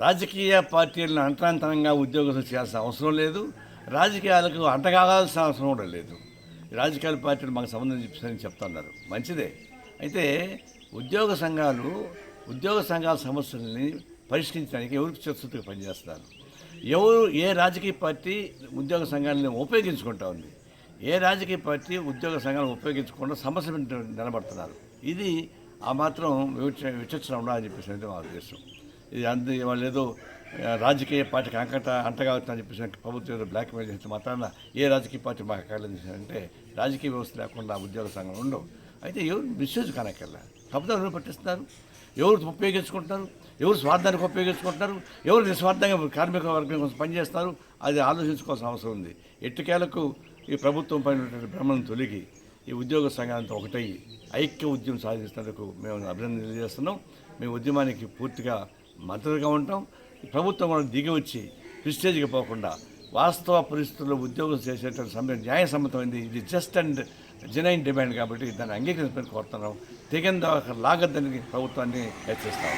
రాజకీయ పార్టీలను అంటరాంతరంగా ఉద్యోగస్తులు చేయాల్సిన అవసరం లేదు. రాజకీయాలకు అంటగాల్సిన అవసరం కూడా లేదు. రాజకీయ పార్టీలు మాకు సంబంధం చెప్తారని చెప్తున్నారు. మంచిదే. అయితే ఉద్యోగ సంఘాలు ఉద్యోగ సంఘాల సమస్యల్ని పరిష్కరించడానికి ఎవరికి చిత్తశుద్ధిగా పనిచేస్తున్నారు? ఎవరు ఏ రాజకీయ పార్టీ ఉద్యోగ సంఘాలను ఉపయోగించుకుంటా ఉంది? ఏ రాజకీయ పార్టీ ఉద్యోగ సంఘాలను ఉపయోగించకుండా సమస్య నిలబడుతున్నారు? ఇది ఆ మాత్రం వివక్ష విచక్షణ ఉండాలని చెప్పేసి అయితే మా ఉద్దేశం. ఇది అందు వాళ్ళు ఏదో ఆ, రాజకీయ పార్టీకి అంకట అంటగాగుతుందని చెప్పేసి ప్రభుత్వం బ్లాక్మెయిల్ బ్లాక్ చేస్తే మాత్రాన ఏ రాజకీయ పార్టీ మాకు అక్కర్లేదు అంటే రాజకీయ వ్యవస్థ లేకుండా ఉద్యోగ సంఘం ఉండవు. అయితే ఎవరు మిస్యూజ్ కానక్కర్లా తప్పుదో ఎవరు పట్టిస్తున్నారు? ఎవరు ఉపయోగించుకుంటారు ఎవరు స్వార్థానికి ఉపయోగించుకుంటారు ఎవరు నిస్వార్థంగా కార్మిక వర్గం కోసం పనిచేస్తారు అది ఆలోచించుకోవాల్సిన అవసరం ఉంది. ఎట్టుకేలకు ఈ ప్రభుత్వం పైన భ్రమను తొలగి ఈ ఉద్యోగ సంఘాలతో ఒకటై ఐక్య ఉద్యమం సాధిస్తున్నందుకు మేము అభినందన తెలియజేస్తున్నాం. మేము ఉద్యమానికి పూర్తిగా మద్దతుగా ఉంటాం. ప్రభుత్వం మనం దిగి వచ్చి ప్రిస్టేజ్కి పోకుండా వాస్తవ పరిస్థితుల్లో ఉద్యోగం చేసేటువంటి సమయం న్యాయసమ్మతమైంది. ఇది జస్ట్ అండ్ జెనైన్ డిమాండ్ కాబట్టి దాన్ని అంగీకరించమని కోరుతున్నాం. తెగంద లాగద్దని ప్రభుత్వాన్ని హెచ్చరిస్తాం.